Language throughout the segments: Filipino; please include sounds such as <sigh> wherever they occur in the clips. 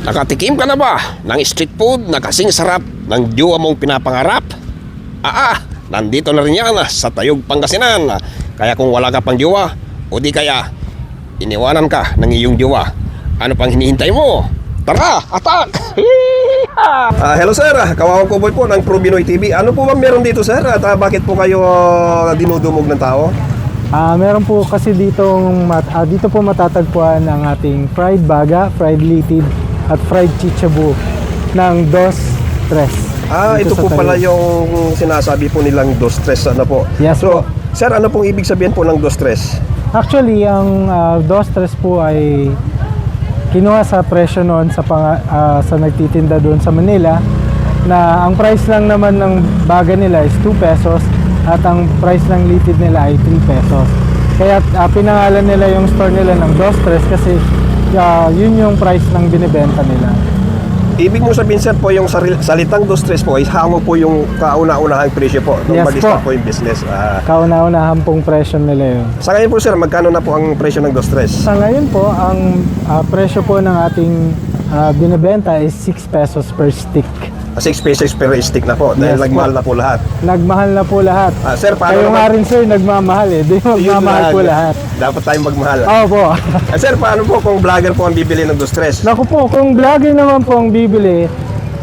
Nakatikim ka na ba ng street food na kasing sarap ng diwa mong pinapangarap? Ah, ah, nandito na rin yan ah, sa Tayog, Pangasinan. Kaya kung wala ka pang diwa, o di kaya iniwanan ka ng iyong diwa, ano pang hinihintay mo? Tara, atak! <laughs> Ah, hello sir, kawawang kuboy po ng Pro Binoy TV. Ano po ba meron dito sir? At ah, bakit po kayo ah, dinudumog ng tao? Ah, meron po kasi dito ah, dito po matatagpuan ang ating fried baga, fried litid at fried chichabu ng Dos Tres. Ah, ito po pala yung sinasabi po nilang dos stress ano po. Yes so, po. sir, ano pong ibig sabihin po ng dos stress? Actually, ang ah, Dos Tres po ay kinuha sa presyo noon sa pang, ah, sa nagtitinda doon sa Manila na ang price lang naman ng baga nila is 2 pesos at ang price ng litid nila ay 3 pesos. Kaya ah, pinangalan nila yung store nila ng Dos Tres kasi ah, yun yung price ng binibenta nila. Ibig mo sabihin sir po yung saril- salitang dos stress po is hango po yung kauna-unahang presyo po nung Yes mag-start po. po. yung business. Ah, Kauna-unahan pong presyo nila yun. sa ngayon po sir, magkano na po ang presyo ng dos stress? Sa ngayon po, ang ah, presyo po ng ating ah, binibenta is 6 pesos per stick. 6 pesos per stick na po dahil Yes nagmahal po. na po lahat. Nagmahal na po lahat. Ah, sir, paano Kayo nga rin sir, nagmamahal eh. Di magmamahal po lahat. Dapat tayong magmahal. Oo po. Ah, sir, paano po kung vlogger po ang bibili ng dos stress? Naku po, kung vlogger naman po ang bibili,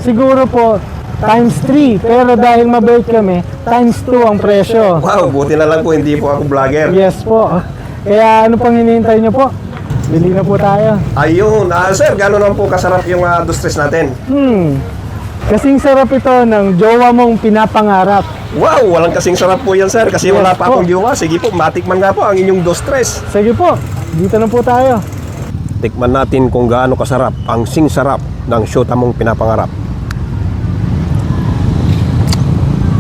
siguro po times 3. Pero dahil mabait kami, times 2 ang presyo. Wow, buti na lang po hindi po ako vlogger. Yes po. Kaya ano pang hinihintay nyo po? Bili na po tayo. Ayun, ah, sir, gano'n naman po kasarap yung uh, dos stress natin? Hmm. Kasing sarap ito ng jowa mong pinapangarap. Wow, walang kasing sarap po yan, sir. Kasi Yes wala pa akong jowa. Sige po, matikman nga po ang inyong dos stress. Sige po, dito na po tayo. Tikman natin kung gaano kasarap ang sing sarap ng syota mong pinapangarap.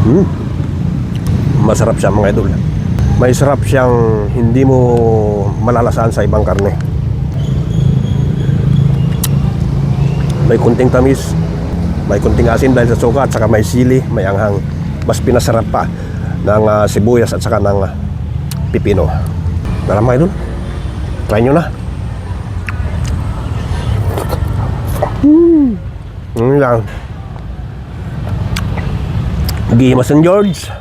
Hmm. Masarap siya mga idol. May sarap siyang hindi mo malalasahan sa ibang karne. May kunting tamis, may kunting asin dahil sa suka at saka may sili, may anghang. Mas pinasarap pa ng ah, sibuyas at saka ng ah, pipino. Tara mga idol, try nyo na. Yun lang. Gihimas ng George.